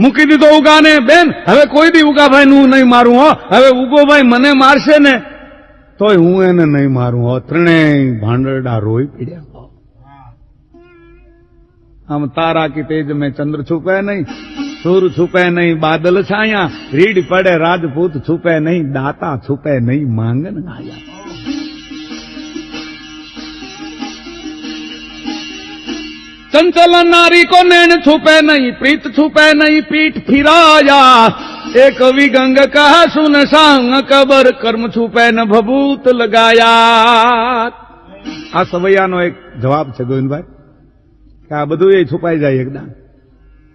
મૂકી દીધો ઉગાને. બેન, હવે કોઈ દી ઉગાભાઈ નું નહીં મારું, હો. હવે ઉગોભાઈ મને મારશે ને. તોય હું એને નહીં મારું, હો. ત્રણેય ભાંડરડા રોઈ પીડ્યા આમ તારા કી તેજ મેં ચંદ્ર છુપે નહીં, સૂર છુપે નહીં, બાદલ છાયા. રીડ પડે, રાજપૂત છુપે નહીં, દાતા છુપે નહીં, માંગન આયા. चंचल नारी को नैन छुपे नहीं प्रीत छुपे नहीं पीठ फिराया एक विगंग कह सुन सांग कबर कर्म छुपे न भभूत लगाया આ સવૈયાનો એક જવાબ છે ગોવિંદભાઈ કે આ બધું એ છુપાઈ જાય એકદમ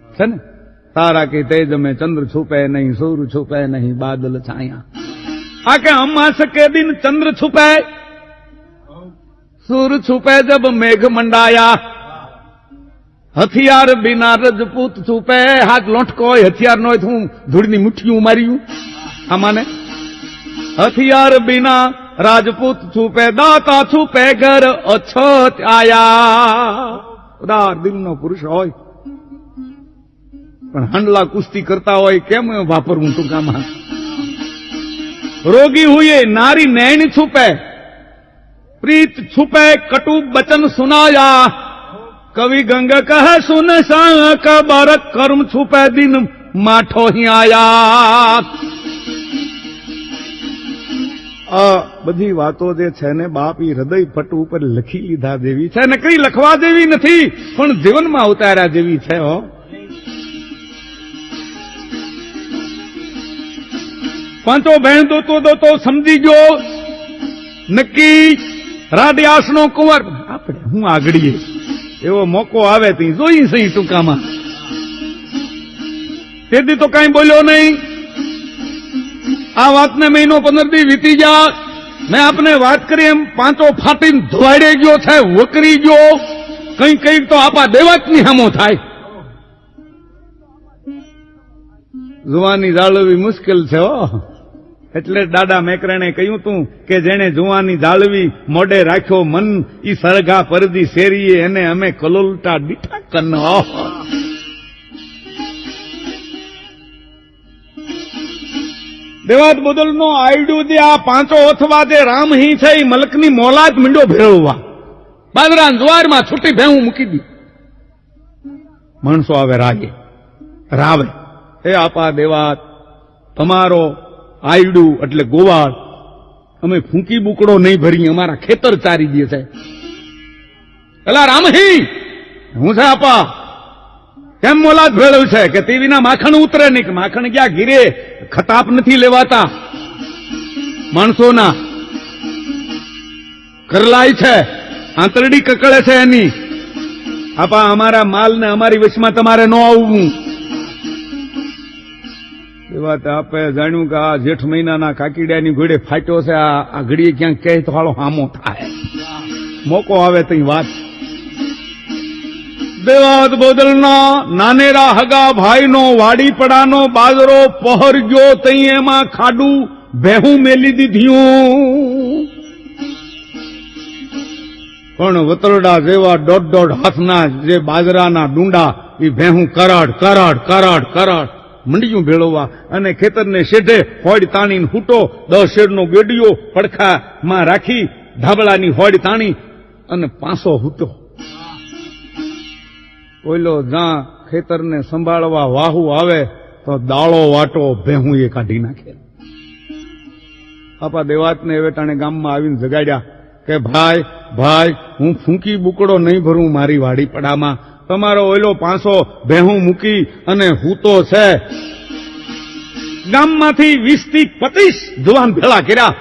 છે ને તારા કે તેજ में चंद्र छुपे नहीं सूर छुपे नहीं बादल छाया आ के अमास के दिन चंद्र छुपे सूर छुपे जब मेघ मंडाया હથિયાર બિના રજપૂત છુપે, હાથ લોટકો હોય, હથિયાર નો હું ધૂળની મુઠ્ઠી ઉમાર્યું આમાને? હથિયાર બિના રાજપૂત છુપે, દાતા છુપે, ઘર અછત આયા. ઉદાર દિલનો પુરુષ હોય. પણ હાંડલા કુસ્તી કરતા હોય, કેમ વાપરવું ટૂંકામાં? રોગી હુએ નારી નૈણ છુપે, પ્રીત છુપે, કટુ બચન સુનાયા. कवि गंग कह सुन सांक बर कर्म छुपे दिन माठो ही आया આ બધી વાતો જે છે ને બાપ ઈ હૃદય પટ ઉપર લખી લીધા જેવી છે ને કઈ લખવા જેવી નથી પણ જીવનમાં ઉતાર્યા જેવી છે હો પાંચો બહેન દોતો દોતો સમજી ગયો નક્કી રાડિયાસનો કુંવર આપણે હું આગળીએ એવો મોકો આવે તી જોઈ સહી ટૂંકામાં. તેથી તો કઈ બોલ્યો નહીં. આ વાતને મહિનો પંદર દી વીતી જા. મેં આપને વાત કરી એમ પાંચો ફાટીને ધોવાડે ગયો છે વકરી ગયો. કઈ કંઈક તો આપા દેવાતની હામો થાય. જુવાની જાળવવી મુશ્કેલ છે હો. એટલે દાદા મેકરણે કહ્યું તું કે જેણે જુવાની જાળવી મોઢે રાખ્યો મન, ઈ સરગા પરદી શેરીએ એને અમે કલોલટા દીઠા કન દેવાત બદલનો આયડું જે આ પાંચો અથવા જે રામહી છે એ મલકની મોલાત મીંડો ભેળવવા. બાદરા જુવારમાં છૂટી ભેહું મૂકી દી. માણસો આવે રાગે. રાવે. હે આપા દેવાત, તમારો આયડું એટલે ગોવાળ. અમે ફૂંકી બુકડો નહીં ભરી અમારા ખેતર ચારી દે છે. એલા રામહી, હું છે આપા? કેમ મોલાદ ભેળવ છે કે તે માખણ ઉતરે નહીં માખણ ગયા ઘીરે ખતાપ નથી લેવાતા. માણસોના કરલાય છે, આંતરડી કકળે છે એની. આપા, અમારા માલને અમારી વચમાં તમારે ન આવવું. વાત આપે જાણ્યું કે આ જેઠ મહિનાના કાકીડિયાની ઘોડે ફાટ્યો છે, આ ઘડીએ ક્યાંક કહે તો હાલો હામો થાય. મોકો આવે તઈ વાત. દેવાદ બોદલના નાનેરા હગા ભાઈનો વાડીપડાનો બાજરો પહર ગયો તઈ એમાં ખાડું ભેહું મેલી દીધ્યું. પણ વતરડા જેવા દોઢ દોઢ હાથના જે બાજરાના ડુંડા એ ભેહું કરાડ કરાડ કરાડ કરાડ. મંડિયું ભેળવવા અને ખેતરને શેઢે હોડ તાણીને હૂટો, દસ શેરનો ગેડિયો પડખામાં રાખી ધાબળાની હોડ તાણી અને પાંસો હૂટો ઓઈલો જ્યાં ખેતરને સંભાળવા વાહુ આવે, તો દાળો વાટો ભેહું એ કાઢી નાખે. આપા દેવાતને એવેટાણે ગામમાં આવીને જગાડ્યા કે, ભાઈ ભાઈ, હું ફૂંકી બુકડો નહીં ભરું મારી વાડી પડામાં. તમારો ઓલો પાંચસો ભેહું મૂકી અને હૂતો છે. ગામમાંથી વીસથી પચીસ જુવાન ભેળા કર્યા.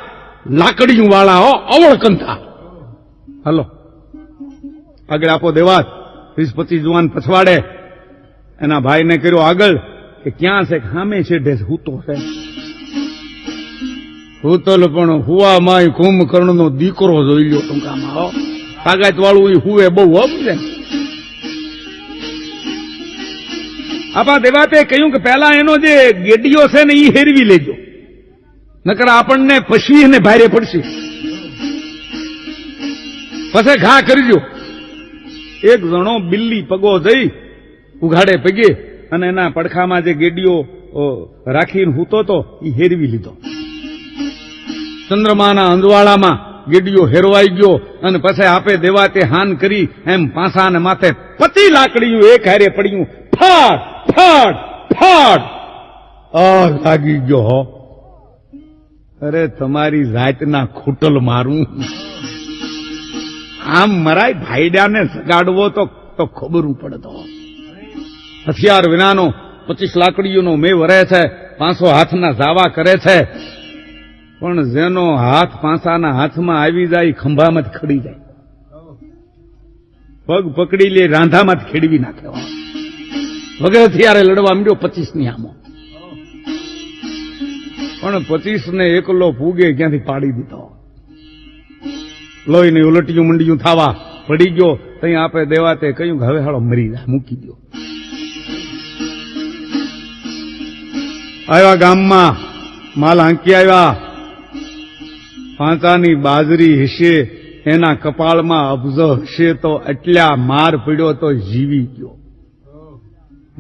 લાકડીયું વાળા હો અવળકંથા. હલો. આગળ આપો દેવાત. વીસ પચીસ જુવાન પછવાડે. એના ભાઈને કર્યો આગળ કે ક્યાં છે, ખામે છે ઢેસ હૂતો છે. હૂતલ પણ હુવા માય કુંભકર્ણનો દીકરો જોઈ લ્યો ટૂંકામાં તાકાત વાળું એ હુવે બહુ, હો છે આપા દેવાતે કહ્યું કે પહેલા એનો જે ગેડીઓ છે ને એ હેરવી લેજો. નકર આપણને પશવી ને ભારે પડશે. પછી ઘા કરજો. એક જણો બિલ્લી પગો જઈ ઉઘાડે પગે અને એના પડખામાં જે ગેડીઓ રાખીને હૂતો તો એ હેરવી લીધો. ચંદ્રમાના અંજવાળામાં ગેડીઓ હેરવાઈ ગયો અને પછી આપે દેવા તે હાન કરી એમ પાસાને માથે પતિ લાકડીયું, એક હારે પડ્યું, ફાડ ફાડ ફાડ. લાગી ગયો હો. અરે, તમારી જાતના ખૂટલ મારું. આમ મરાય ભાઈડાને સગાડવો તો ખબર પડતો. હથિયાર વિનાનો પચીસ લાકડીઓનો મેં વરે છે, પાંચસો હાથના જાવા કરે છે. પણ જેનો હાથ પાસાના હાથમાં આવી જાય, ખંભામાં જ ખડી જાય. પગ પકડી લે, રાંધામાં જ ખેડવી નાખે વગેરે ત્યારે લડવા માંડ્યો પચીસની આમો. પણ પચીસ ને એકલો પૂગે ક્યાંથી પાડી દીધો? લોહીની ઉલટિયું મંડિયું થાવા પડી ગયો ત્યાં આપે દેવા તે કહ્યું કે હવે હાલો મરી જા, મૂકી દો આવ્યા ગામમાં, માલ હાંકી આવ્યા પાંચાની બાજરી હશે, એના કપાળમાં અબજો હશે, તો એટલા માર પીડ્યો તો જીવી ગયો.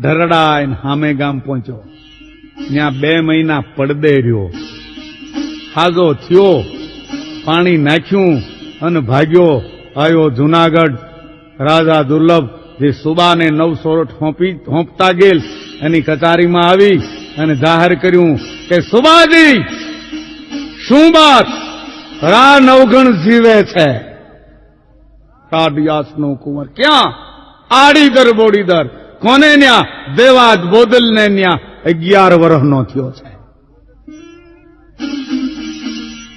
ઢરડાઈને હામે ગામ પહોંચ્યો. ત્યાં બે મહિના પડદે રહ્યો. હાજો થયો, પાણી નાખ્યું અને ભાગ્યો આવ્યો જુનાગઢ. રાજા દુર્લભ જે સુબાને નવ સોરઠ હોંપી, હોંપતા ગેલ એની કચારીમાં આવી અને જાહેર કર્યું કે, સુબાજી, શું બાત રા નવગણ જીવે છે. કાડિયાસનો કુંવર ક્યાં? આડીદર બોડીદર કોને ન્યા? દેવાદ બોદલ ને ન્યા અગિયાર વર્ષનો થયો છે.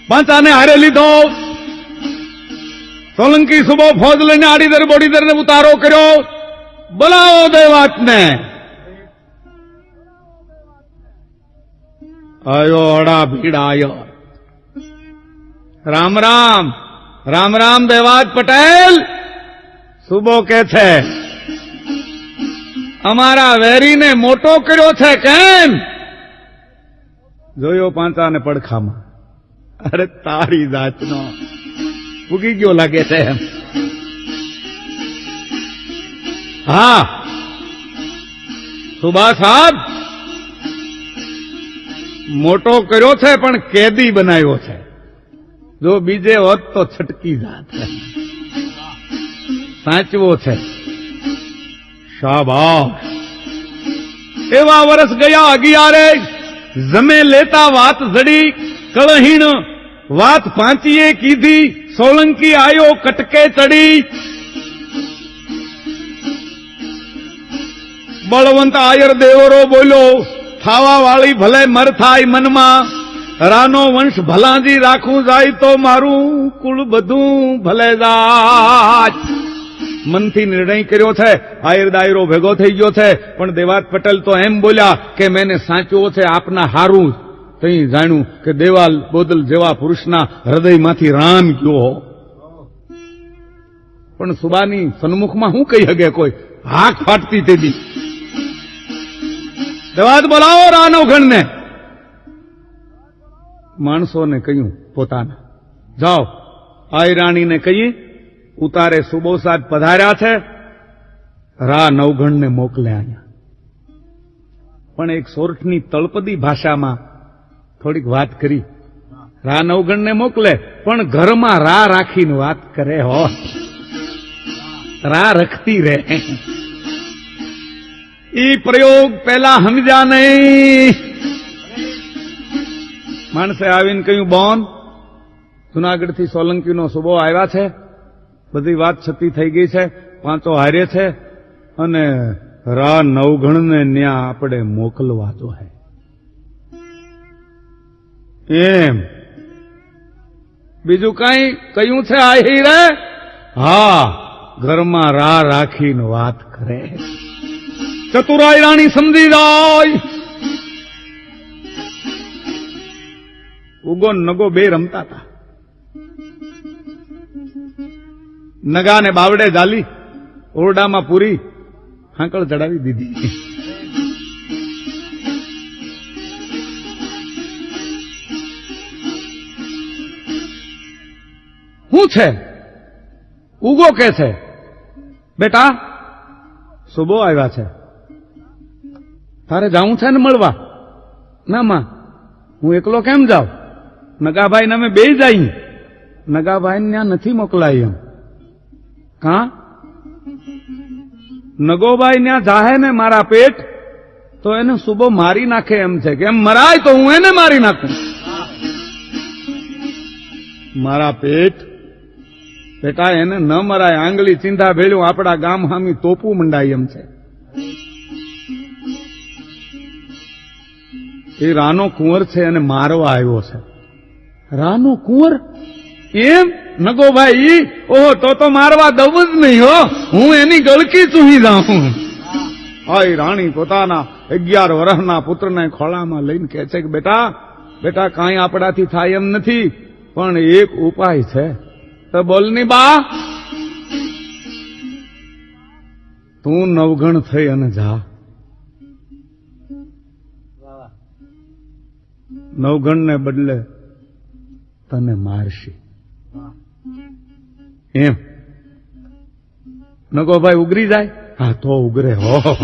પાંચાને હારે લીધો. સોલંકી સુબો ફોજ લઈને આડીદર બોડીદર ને ઉતારો કર્યો. બોલાવો દેવાતને આયો અડા ભીડ આયો રામ રામ. રામ રામ દેવાજ પટેલ. સુબો કે છે, અમારા વેરીને મોટો કર્યો છે કેમ? જોયો પાંચાને પડખામાં. અરે તારી જાતનો. ફૂગી ગયો લાગે છે એમ. હા. સુભા સાહેબ મોટો કર્યો છે, પણ કેદી બનાવ્યો છે. જો બીજે હોત તો છટકી જાત. સાચવો છે. શાબાશ. એવા વર્ષ ગયા અગિયારે જમે લેતા વાત જડી, કળહીણ વાત પાંચીએ કીધી, સોલંકી આયો કટકે ચડી. બળવંત આયર દેવરો બોલ્યો થાવા વાળી ભલે મર થાય મનમાં રાનો વંશ ભલાજી રાખું જાય તો મારું કુળ બધું ભલે જાય. મનથી નિર્ણય કર્યો છે, આયર દાયરો ભેગો થઈ ગયો છે, પણ દેવાત પટેલ તો એમ બોલ્યા કે મેને સાચવો છે, આપના હારું. તઈ જાણ્યું કે દેવાલ બોદલ જેવા પુરુષના હૃદયમાંથી રામ ગયો. પણ સુબાની સન્મુખમાં શું કહી શકે કોઈ? હાક ફાટતી તેદી. દેવાત બોલાવો રાનો ગણને માણસોને કહ્યું, પોતાના. જાઓ. આઈ રાણીને કહીએ, ઉતારે સુબો સાહેબ પધાર્યા છે. રા નવગણને મોકલે અહીંયા. પણ એક સોરઠની તળપદી ભાષામાં થોડીક વાત કરી. રા નવગણને મોકલે, પણ ઘરમાં રા રાખીને વાત કરે હો. રા રખતી રહે. ઈ પ્રયોગ પેલા સમજ્યા નહીં. માણસે આવીને કહ્યું, બોન, જુનાગઢથી સોલંકીનો સુબો આવ્યા છે. બધી વાત છતી થઈ ગઈ છે પાંચો હારે છે અને રા નવગણને ન્યા આપણે મોકલવા જો હે. એમ. બીજું કઈ કયું છે આ રે હા, ઘરમાં રા રાખીને વાત કરે. ચતુરાઈ રાણી સમજી જાય. ઉગો નગો બે રમતા હતા નગા ને બાવડે જાલી, ઓરડામાં પૂરી, હાંકળ ચડાવી દીધી. શું છે? ઉગો કે છે? બેટા, સુબો આવ્યા છે. તારે જવું છે ને મળવા? ના, માં, હું એકલો કેમ જાઉં? નગાભાઈ ને અમે બે જાય. નગાભાઈ ત્યાં નથી મોકલાય એમ. કા? નગોભાઈ, ત્યાં જાહે ને મારા પેટ, તો એને સુબો મારી નાખે એમ છે. કે એમ મરાય તો હું એને મારી નાખું. મારા પેટ? બેટા, એને ન મરાય. આંગળી ચિંધા ભેળ્યું, આપણા ગામ હામી તોપું મંડાય એમ છે. એ રાનો કુંવર છે અને મારવા આવ્યો છે. રાનો કુંવર? એમ? નગોભાઈ, ઓહો, તો તો મારવા દઉં જ નહીં, હો. હું એની ગળકી ચૂહી જાઉં. આય રાણી પોતાના અગિયાર વર્ષના પુત્રને ખોળામાં લઈને કહે છે કે, બેટા બેટા, કાંઈ આપણાથી થાય એમ નથી, પણ એક ઉપાય છે. તો બોલની બા. તું નવગણ થઈ અને જા. નવગણને બદલે તને મારશે. એમ? નગોભાઈ ઉગરી જાય? હા તો ઉગરે હો.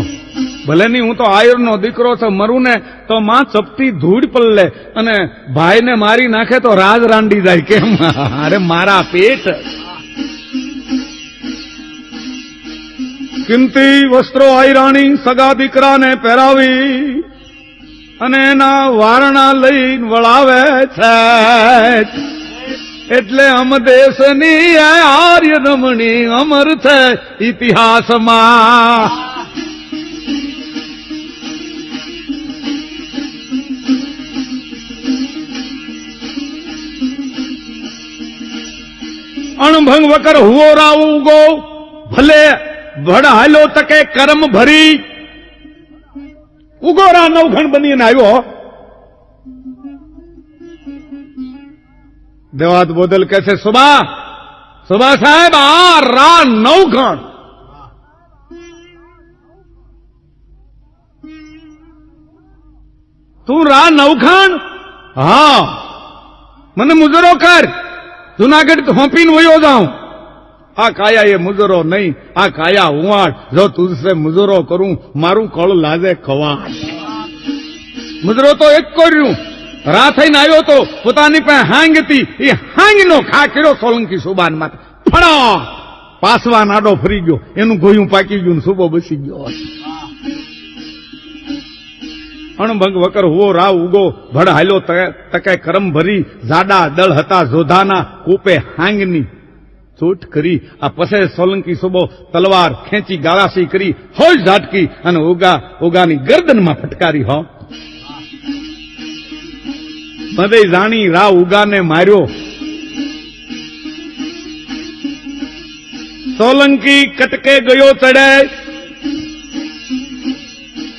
ભલે નહીં હું તો આયરનો દીકરો છું મરું ને તો માં ચપટી ધૂળ પલ્લે અને ભાઈને મારી નાખે તો રાજ રાંડી જાય. કેમ? અરે મારા પેટ. કિંમતી વસ્ત્રો આયરાણી સગા દીકરાને પહેરાવી અને એના વારણા લઈને વળાવે છે. એટલે અમ દેશની આ આર્ય રમણી અમર છે ઇતિહાસમાં. અણભંગ વકર હુઓ રાવ ઉગો, ભલે ભડ હાલો તકે કર્મ ભરી ઉગોરા નવઘણ બનીને આવ્યો. દેવાત બોદલ કહે છે સુબા સુબા સાહેબ, આ રા નવઘણ. તું રા નવઘણ? હા. મને મુજરો કર. જુનાગઢ હોંપીને વયો જાઉં. આ કાયા એ મુજરો નહીં, આ કાયા હુંવાડ જો તુજસે મુજરો કરું, મારું કળ લાદે ખવાડ મુજરો તો એક કર્યું. રા થઈને આવ્યો તો પોતાની પાસે હાંગ હતી. એ હાંગનો ખા કર્યો સોલંકી સુબાનમાં ફળો! પાસવા નાડો ફરી ગયો. એનું ગોયું પાકી ગયું સુબો બસી ગયો. અણભંગ વકર હુઓ રાવ ઉગો. ભડ હાલ્યો તકે કરમ ભરી. જાડા દળ હતા જોધાના કૂપે હાંગની. ચૂટ કરી, આ પસે સોલંકી સુબો તલવાર ખેંચી ગાળાસી કરી હોય ઝાટકી અને ઓગા ઓગાની ગરદનમાં ફટકારી, હો. બધે જાણી રા ઉગાને માર્યો. સોલંકી કટકે ગયો ચડે.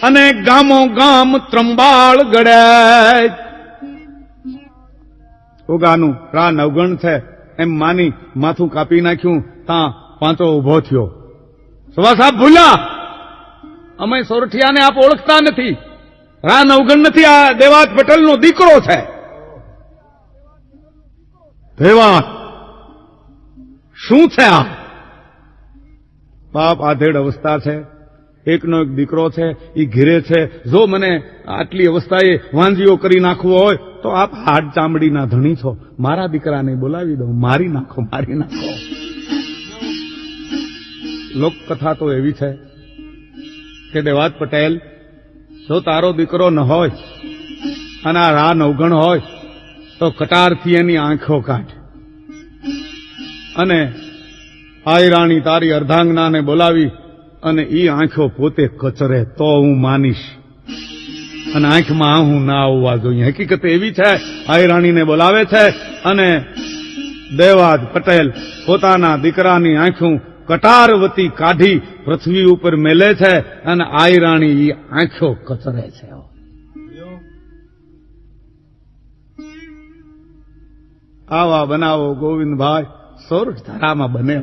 અને ગામો ગામ ત્રંબાળ ગડે ઉગાનું રા નવગણ છે. એમ માની માથું કાપી નાખ્યું, તાં પાંચો ઊભો થયો. સવા સાહેબ, ભૂલ્યા! અમે સોરઠિયાને આપ ઓળખતા નથી. રા નવગણ નથી, આ દેવાત પટેલનો દીકરો છે. દેવાત! શું છે આ? બાપ આધેડ અવસ્થા છે. એકનો એક દીકરો છે એ ઘેરે છે. જો મને આટલી અવસ્થાએ વાંજીઓ કરી નાખવો હોય, તો આપ હાડ ચામડીના ધણી છો. મારા દીકરાને બોલાવી દો. મારી નાખો મારી નાખો. લોકકથા તો એવી છે કે દેવાત પટેલ, જો તારો દીકરો ન હોય અને આ રા નવગણ હોય, તો કટારથી એની આંખો કાઢ. અને આયરાણી તારી અર્ધાંગનાને બોલાવી અને એ આંખો પોતે કચરે તો હું માનીશ. અને આંખમાં હું ના આવવા જોઈએ. હકીકત એવી છે આયરાણીને બોલાવે છે અને દેવાદ પટેલ પોતાના દીકરાની આંખું કટારવતી કાઢી પૃથ્વી ઉપર મેલે છે અને આયરાણી એ આંખો કચરે છે. આવા બનાવો ગોવિંદભાઈ સોરઠ ધારામાં બને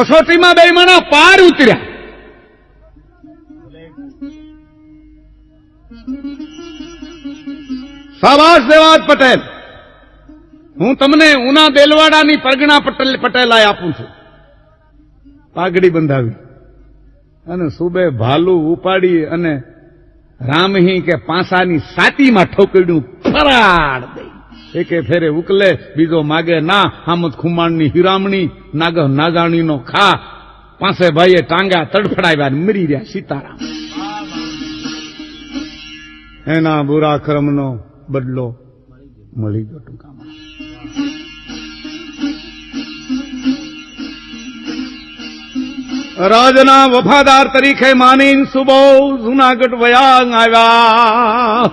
કસોટીમાં બે મણા પાર ઉતર્યા. સાવાસ દેવાદ પટેલ. હું તમને ઉના દેલવાડાની પરગણા પટેલ પટેલાય આપું છું. પાઘડી બંધાવી. અને સુબે ભાલુ ઉપાડી અને રામહી કે પાસાની સાતીમાં ઠોકડ્યું ફરાડ એકે ફેરે ઉકલે, બીજો માગે ના, હામદ ખુમાણની હિરામણી, નાગહ નાજાણીનો ખા, પાસે ભાઈએ ટાંગા તડફડાવ્યા મરી રહ્યા સીતારામ. એના બુરા ક્રમનો બદલો મળી ગયો ટૂંકામાં. રાજના વફાદાર તરીકે માનીને સુબો જુનાગઢ વયા આવ્યા.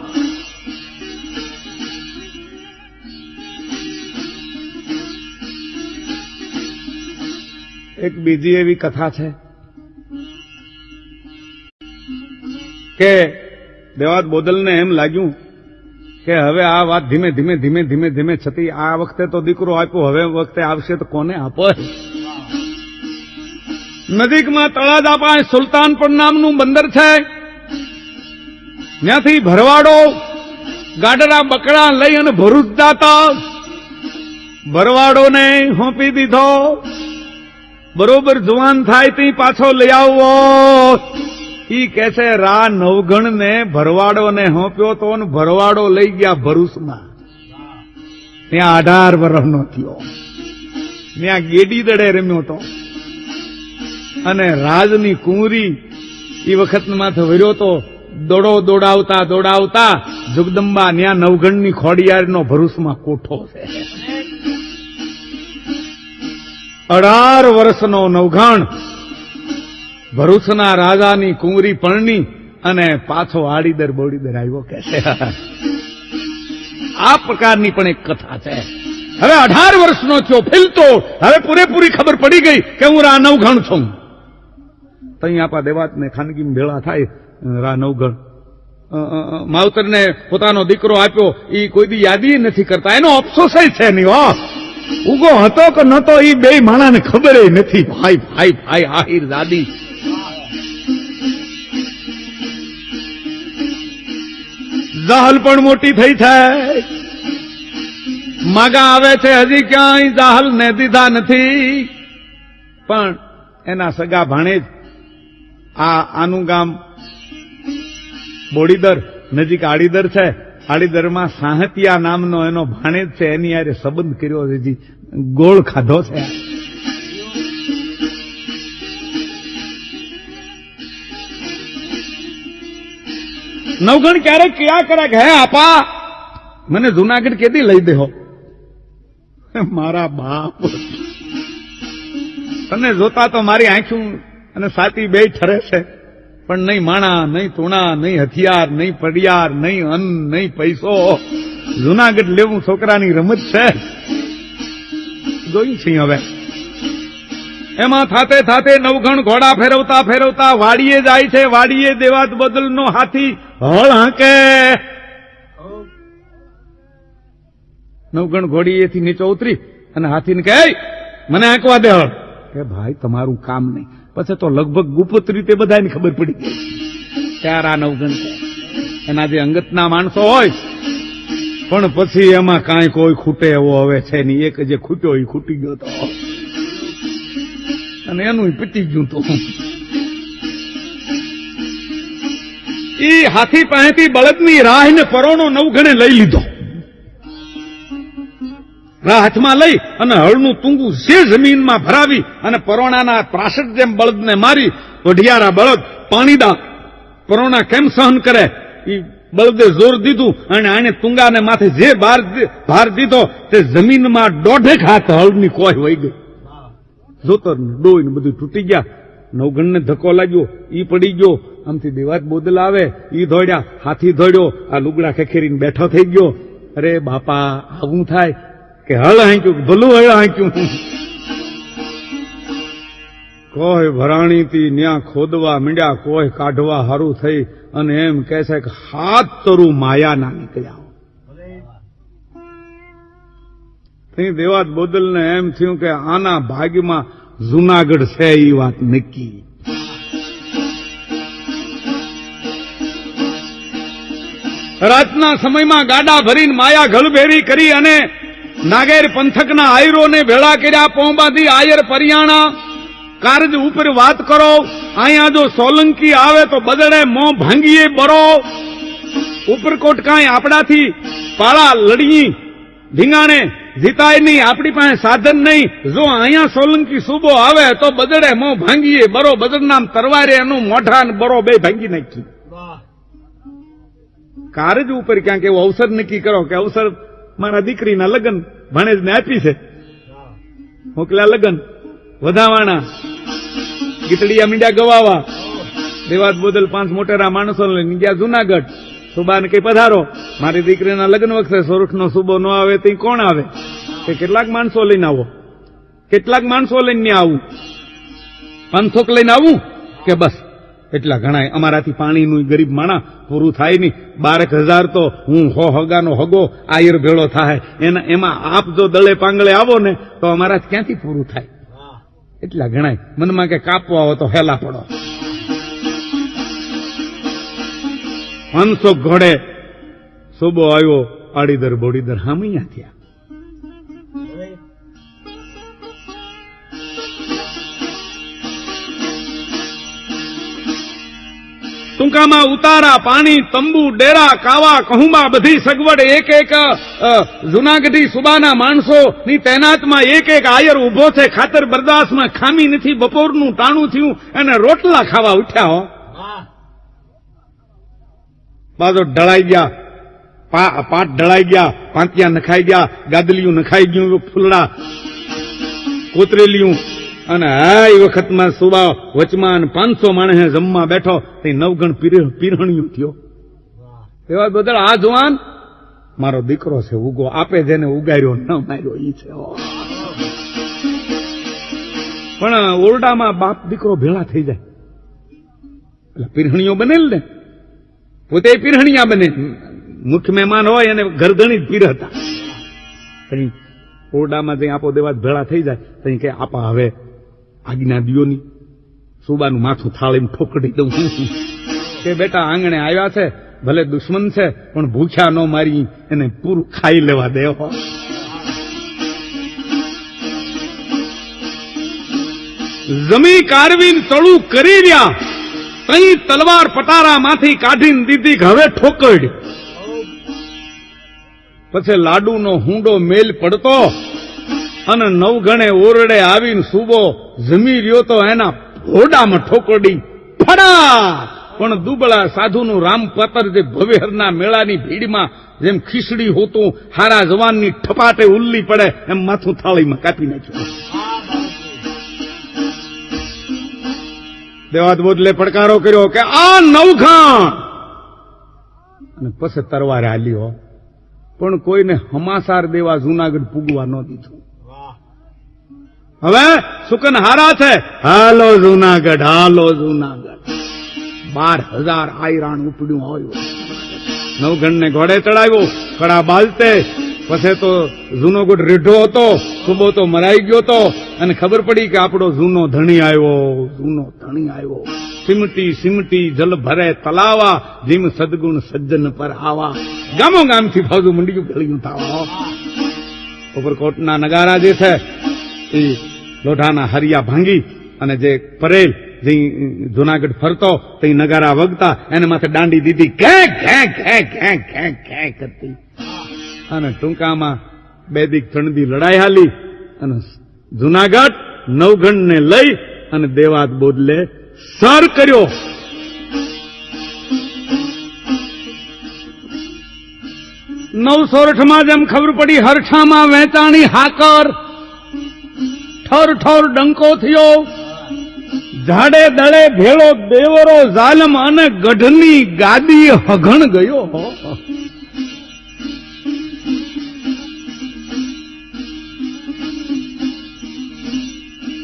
એક બીજી એવી કથા છે કે દેવાદ બોદલને એમ લાગ્યું કે હવે આ વાત ધીમે ધીમે ધીમે ધીમે ધીમે છતી, આ વખતે તો દીકરો આપ્યો, હવે વખતે આવશે તો કોને આપો? નજીકમાં તળાજા પાસે સુલતાનપુર નામનું બંદર છે. ત્યાંથી ભરવાડો, ગાડરા બકડા લઈ અને ભરૂચ જાતા. ભરવાડોને હોંપી દીધો. બરોબર જુવાન થાય તી પાછો લઈ આવવો. ઈ કે છે, રા નવગણ ને ભરવાડો ને હોંપ્યો તો ભરવાડો લઈ ગયા ભરૂચમાં ત્યાં અઢાર વર્ષનો થયો. ત્યાં ગેડી દડે રમ્યો તો. અને રાજની કુંવરી એ વખત માથે વર્યો તો દોડો દોડાવતા દોડાવતા જગદંબા ન્યા નવગણની ખોડિયારનો ભરૂચમાં કોઠો છે. અઢાર વર્ષનો નવઘણ, ભરૂચના રાજાની કુંવરી પરણી અને પાછો આડીદર બોડીદર આવ્યો કે છે. આ પ્રકારની પણ એક કથા છે. હવે અઢાર વર્ષનો થયો ફિલતો હવે પૂરેપૂરી ખબર પડી ગઈ કે હું રા નવઘણ છું. તઈ આપા દેવાતને ખાનગી ભેળા થાય, રા નવઘણ. માવતરને પોતાનો દીકરો આપ્યો એ કોઈ દી યાદી નથી કરતા. એનો અફસોસ છે નહીં હો. ઉગો હતો કે નતો એ બે માણાને ખબર નથી. ભાઈ ભાઈ ભાઈ આહિર દાદી. જાહલ પણ મોટી થઈ થાય. માગા આવે છે હજી ક્યાંય જાહલ ને દીધા નથી. પણ એના સગા ભાણેજ આ આનું ગામ બોડીદર નજીક આડીદર છે. આડીદરમાં સાહતિયા નામનો એનો ભાણેજ છે, એની યારે સંબંધ કર્યો છે ગોળ ખાધો છે. નવગણ ક્યારેક ક્રિયા કરે કે, હે આપા, મને જુનાગઢ કેદી લઈ દેહો. મારા બાપ. તને જોતા તો મારી આંખું અને સાતી બે ઠરે છે. પણ નહીં માણા, નહીં તોણા, નહીં હથિયાર, નહીં પડિયાર, નહીં અન્ન, નહીં પૈસો. જુનાગઢ લેવું છોકરાની રમત છે. જોયું છે હવે. એમાં થાતે થાતે નવઘણ ઘોડા ફેરવતા ફેરવતા વાડીએ જાય છે, વાડીએ દેવાત બદલનો હાથી હળ હાંકે. નવગણ ઘોડીએથી નીચે ઉતરી અને હાથીને કહે મને આંકવા દે હળ. કે ભાઈ, તમારું કામ નહીં. પછી તો લગભગ ગુપ્ત રીતે બધાને ખબર પડી. ગઈ આ નવગણ એના જે અંગતના માણસો હોય. પણ પછી એમાં કાંઈ કોઈ ખૂટે એવો હવે છે નહીં. એક જે ખૂટ્યો એ ખૂટી ગયો તો. અને એનું પીતી ગયું તો. ઈ હાથી પાસેથી બળદની રાહ ને પરોનો નવગણે લઈ લીધો. હાથમાં લઈ અને હળનું તુંગું જે જમીનમાં ભરાવી અને પરોણાના ત્રાસઠ જેમ બળદને મારી વઢિયારા બળદ, પાણીદા, પરોણા કેમ સહન કરે? એ બળદે જોર દીધું અને આને તુંગાને માથે જે ભાર ભાર દીધો, તે જમીનમાં દોઢેક હાથ હળની કોઈ વહી ગઈ. જોતર ડોઈને બધું તૂટી ગયા. નવગણને ધક્કો લાગ્યો, ઈ પડી ગયો. આમથી દેવાત બોદલ આવે, ઈ દોડ્યા હાથી દોડ્યો આ લુગડા ખેખેરીને બેઠો થઈ ગયો. અરે બાપા, આવું થાય? કે હળ હાંક્યું ભલું હળ હાંક્યું કોઈ ભરાણીથી ન્યા ખોદવા મીંડ્યા, કોઈ કાઢવા હારું થઈ અને એમ કહે છે કે હાથ તરું માયાના નીકળ્યા તઈ દેવાત બોદલને એમ થયું કે આના ભાગમાં જુનાગઢ છે એ વાત નક્કી. રાતના સમયમાં ગાડા ભરીને માયા ઘલભેરી કરી અને નાગેર પંથકના આયરોને ભેળા કર્યા પોંબાથી આયર પરિયાણા. કારજ ઉપર વાત કરો અહીંયા જો સોલંકી આવે તો બદડે મોં ભાંગીએ બરો. ઉપરકોટ કાંઈ આપણાથી પાળા લડી ધીંગાણે જીતાય નહીં આપણી પાસે સાધન નહીં. જો અહીંયા સોલંકી સુબો આવે તો બદડે મોં ભાંગીએ બરો. બદડનામ તરવારે એનું મોઢા ને બરો બે ભાંગી નાખી કારજ ઉપર ક્યાંક એવો અવસર નક્કી કરો કે અવસર મારા દીકરીના લગ્ન ભણેજને આપી છે. મોકલ્યા લગ્ન. વધાવાના ગીતડીયા મીંડ્યા ગવાવા. દેવાદ બોદલ પાંચ મોટેરા માણસો લઈને ગયા જુનાગઢ. સુબાને કઈ પધારો. મારી દીકરીના લગ્ન વખતે સોરઠનો સુબો ન આવે તો કોણ આવે? કે કેટલાક માણસો લઈને આવો. કેટલાક માણસો લઈને આવું. પાંચસોક લઈને આવું? કે બસ? એટલા ઘણા અમારાથી પાણીનું ગરીબ માણા પૂરું થાય નહીં. બારેક હજાર તો હું હો હગાનો હગો, આયર ભેળો થાય એના, એમાં આપ જો દળે પાંગળે આવો ને, તો અમારા ક્યાંથી પૂરું થાય? એટલા ગણાય મનમાં કે કાપવા આવો તો હેલા પડો. પાંચસો ઘોડે, સોબો આવ્યો આડીદર બોડીદર હામૈયા થયા. ટૂંકામાં ઉતારા પાણી તંબુ ડેરા કાવા કહુંબા બધી સગવડ એક એક જુનાગઢી સુબાના માણસો ની તૈનાતમાં એક એક આયર ઊભો છે. ખાતર બરદાસમાં ખામી નથી બપોરનું ટાણું થયું અને રોટલા ખાવા ઉઠ્યા હો. બાજુ ઢળાઈ ગયા પાટ ઢળાઈ ગયા પાંતિયા નખાઈ ગયા ગાદલિયું નખાઈ ગયું ફૂલડા કોતરેલિયું અને એ વખતમાં સુબા વચમાં પાંચસો માણસે જમવા બેઠો, તે નવગણ પીર- પીરણિયું થયો. એવા બદલ આ જવાન, મારો દીકરો છે, ઉગો આપે જેને ઉગાર્યો, ન માર્યો, ઈ છે. પણ ઓરડામાં બાપ દીકરો ભેળા થઈ જાય. એટલે પીરહણીઓ બનેલ ને. પોતે પીરહણિયા બને. મુખ્ય મહેમાન હોય અને ગરદણી જ પીર હતા ઓરડામાં જઈ આપો દેવા ભેળા થઈ જાય. તઈ કે, આપા, હવે આજ્ઞા દિયોની સુબાનું માથું થાળીમાં ઠોકડી દઉં કે બેટા, આંગણે આવ્યા છે, ભલે દુશ્મન છે, પણ ભૂખ્યા ન મારી, એને પૂરું ખાઈ લેવા દેવો જમી કારવીન તળું કરી રહ્યા. તઈ તલવાર પટારામાંથી કાઢીને દીધી હવે ઠોકડ પછી લાડુનો હુંડો મેલ પડતો. અને નવગણે ઓરડે આવીને સુબો જમી રહ્યો તો એના ઘોડામાં ઠોકડી ફડા પણ દુબળા સાધુનું રામપતર જે ભવેહરના મેળાની ભીડમાં જેમ ખીસડી હોતું, હારા જવાનની ઠપાટે ઉલ્લી પડે, એમ માથું થાળીમાં કાપી નાખ્યું. દેવાદ બોદલે પડકારો કર્યો કે આ નવખાણ અને પછી તરવારે હાલ્યો, પણ કોઈને હમાસાર દેવા જુનાગઢ પૂગવા ન દીધું. હવે સુકન હારા છે. હાલો જુનાગઢ હાલો જુનાગઢ. બાર હજાર આયરાણ ઉપડ્યું હોય. નવગણને ઘોડે ચડાવ્યો કડા બાલતે. પછી તો જૂનો ગોટ રીઢો હતો સુબો તો મરાઈ ગયો તો અને ખબર પડી કે આપણો જૂનો ધણી આવ્યો, જૂનો ધણી આવ્યો. સિમટી સિમટી, જલ ભરે તલાવા, જીમ સદગુણ સજ્જન પર આવા. ગામો ગામથી ભાવતું મંડિયું ભેળ્યું થાવા ઉપરકોટના નગારા જે છે એ લોઢાના હરિયા ભાંગી અને જે પરેલ, જે જુનાગઢ ફરતો, તે નગારા વગતા એને માથે દાંડી દીધી, ઘે ઘે ઘે ઘે ઘે ઘે કરતી. અને ટૂંકામાં બે દી ત્રણ દી લડાઈ હાલી અને જુનાગઢ નવગણને લઈ અને દેવાત બોદલે સર કર્યો. નવ સોરઠમાં જેમ ખબર પડી, હરઠામાં વેચાણી હાકર ઠર ઠર ડંકો થયો. ઝાડે દળે ભેળો દેવરો ઝાલમ અને ગઢની ગાદી હઘણ ગયો.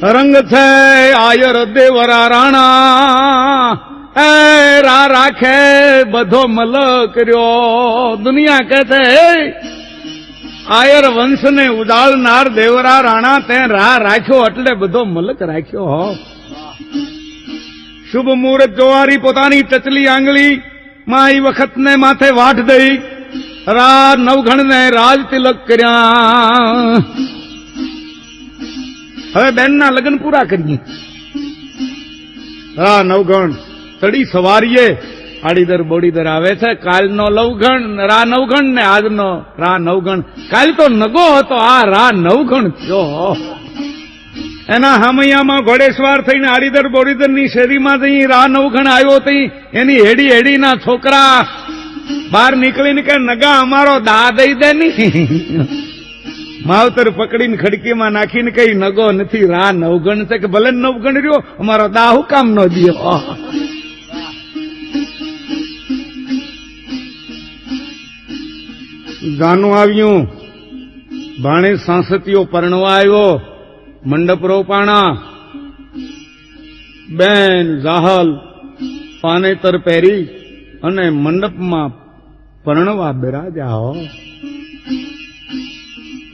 રંગ છે આયર દેવરા રાણા. એ રા રાખે બધો મલ કર્યો. દુનિયા કહે છે "હે, આયર વંશને ઉદાળનાર દેવરા રાણા તે રા રાખ્યો એટલે બધો મલક રાખ્યો, હો. શુભ મુહૂર્ત જોવારી પોતાની ટચલી આંગળી માં એ વખતને માથે વાટ દઈ રા નવઘણ ને રાજ તિલક કર્યા. હવે બેનના લગ્ન પૂરા કરીએ. રા નવગણ ચડી સવારીએ આડીદર બોડીદર આવે છે. કાલનો લવગણ રા નવગણ ને આજનો રા નવગણ કાલ તો નગો હતો, આ રા નવગણ થયો. એના હામૈયામાં ઘોડેસવાર થઈને આડીદર બોડીદરની શેરીમાં જઈ રા નવગણ આવ્યો તઈ એની હેડી હેડીના છોકરા બહાર નીકળીને કે, નગા, અમારો દા દઈ દે ની. માવતર પકડીને ખડકીમાં નાખીને કઈ નગો નથી, રા નવગણ છે. કે, ભલે નવગણ રહ્યો, અમારો દા હું કામ ન દિયો. ગાનું આવ્યું. ભાણે સાંસતીઓ પરણવા આવ્યો. મંડપ રોપાણા. બેન જાહલ પાનેતર પહેરી અને મંડપમાં પરણવા બિરાજા હો.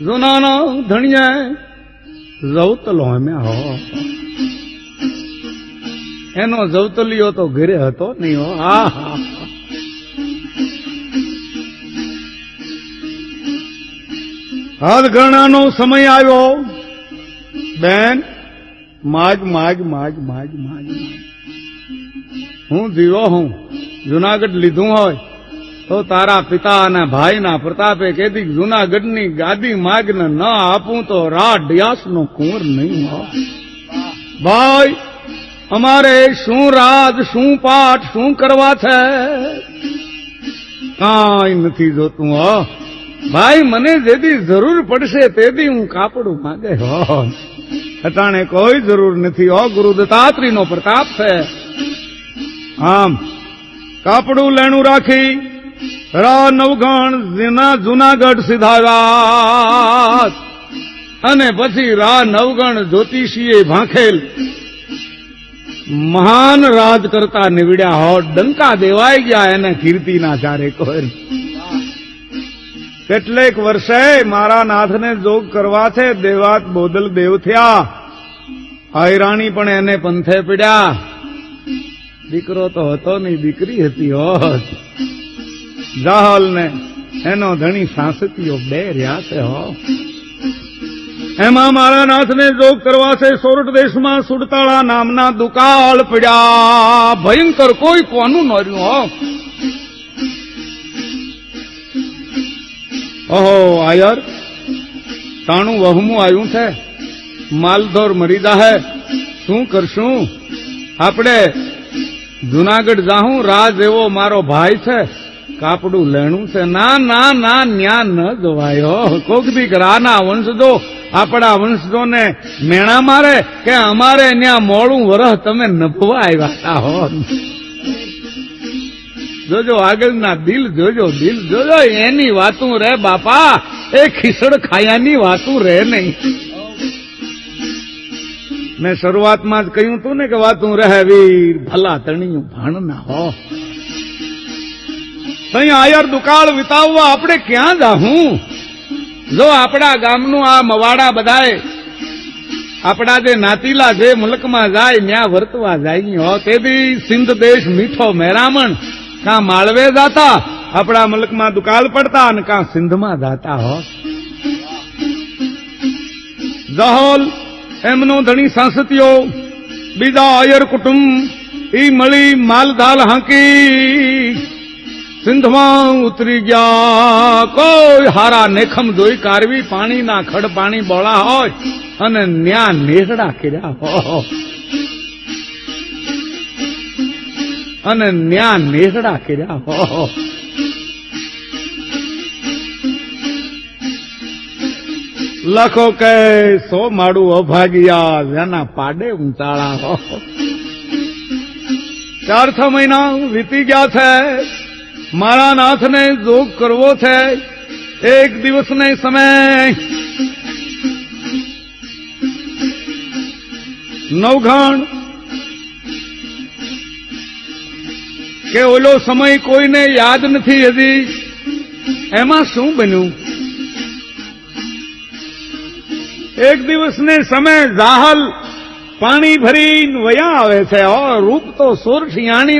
જૂનાનો ધણિયા જવતલો અમે હો. એનો જવતલિયો તો ઘરે હતો નહીં હો. આ હા હાથ ગણાનો સમય આવ્યો. બેન, માગ માગ માગ માગ માગ. હું જીવો હું. જુનાગઢ લીધું હોય તો તારા પિતા અને ભાઈના પ્રતાપે કેદી જુનાગઢની ગાદી માગને ન આપું તો રા ડિયાસનો કુંવર નહીં હોય. ભાઈ, અમારે શું રાજ, શું પાઠ, શું કરવા છે? કાંઈ નથી જોતું, હો. ભાઈ, મને જેથી જરૂર પડશે તેથી હું કાપડું માગે. અટાણે કોઈ જરૂર નથી. ઓ ગુરુ દત્તાત્રીનો પ્રતાપ છે. આમ, કાપડું લેણું રાખી, રા નવગણ જેના જુનાગઢ સિધાવ્યા. અને પછી રા નવગણ જ્યોતિષીએ ભાંખેલ. મહાન રાજ કરતા નીવડ્યા. હો, ડંકા દેવાઈ ગયા એને કીર્તિના ચારે કોઈ. કેટલેક વર્ષે મારા નાથને જોગ કરવા છે, દેવાત બોદલ દેવ થયા. આયરાણી પણ એને પંથે પીડ્યા. દીકરો તો હતો નહીં, દીકરી હતી હોત. જાહલ ને એનો ધણી સાંસતીઓ બે રહ્યા છે હો. એમાં મારા નાથને જોગ કરવા છે, સોરઠ દેશમાં સુડતાળા નામના દુકાળ પડ્યા. ભયંકર કોઈ કોનું નર્યું હો. ઓહો, આયર. તાણું વહમું આવ્યું છે. માલધોર મરીદા હે શું કરશું? આપણે જુનાગઢ જાહું રાજ એવો મારો ભાઈ છે. કાપડું લેણું છે. ના ના ના, ન્યા ન જોવાયો. કોક બી રાના વંશજો, આપણા વંશજોને મેણા મારે કે અમારે ત્યાં મોડું વરહ તમે નભવા આવ્યા હતા હો જોજો, આગળના દિલ જોજો દિલ જોજો, એની વાતું રે બાપા, એ ખીસડ ખાયાની વાતું રે નહીં. મેં શરૂઆતમાં જ કહ્યું તું ને કે વાતું રહે વીર, ભલા તણિયું ભાણ ના હો. અહીંયા આયર દુકાળ વિતાવવા આપણે ક્યાં જાહું? જો આપણા ગામનું આ મવાડા બધાએ આપણા જે નાતીલા જે મુલકમાં જાય ત્યાં વર્તવા જાય તે બી સિંધ દેશ મીઠો મેરામણ. કાં માળવે જાતા આપણા મુલકમાં દુકાળ પડતા અને કાં સિંધમાં જાતા હો? જહોલ, એમનો ધણી સાંસતીઓ, બીજા અયર કુટુંબ, ઈ મળી માલધાલ હાંકી. સિંધમાં ઉતરી ગયા, કોઈ હારા નેખમ જોઈ કારવી, પાણીના ખડ પાણી બોળા હોય અને ન્યા નેહડા કર્યા હો. અને ન્યા નેહડા કર્યા લખો કે સો માડું અભાગ્યા જેના પાડે ઊંચાળા ચાર છ મહિના વીતી ગયા છે. મારા નાથને જોગ કરવો છે. એક દિવસને સમય. નવઘણ કે ઓલો સમય કોઈને યાદ નથી હજી? એમાં શું બન્યું? એક દિવસને સમય જાહલ પાણી ભરીને વયા આવે છે. ઓ રૂપ તો સુરઠિયાણી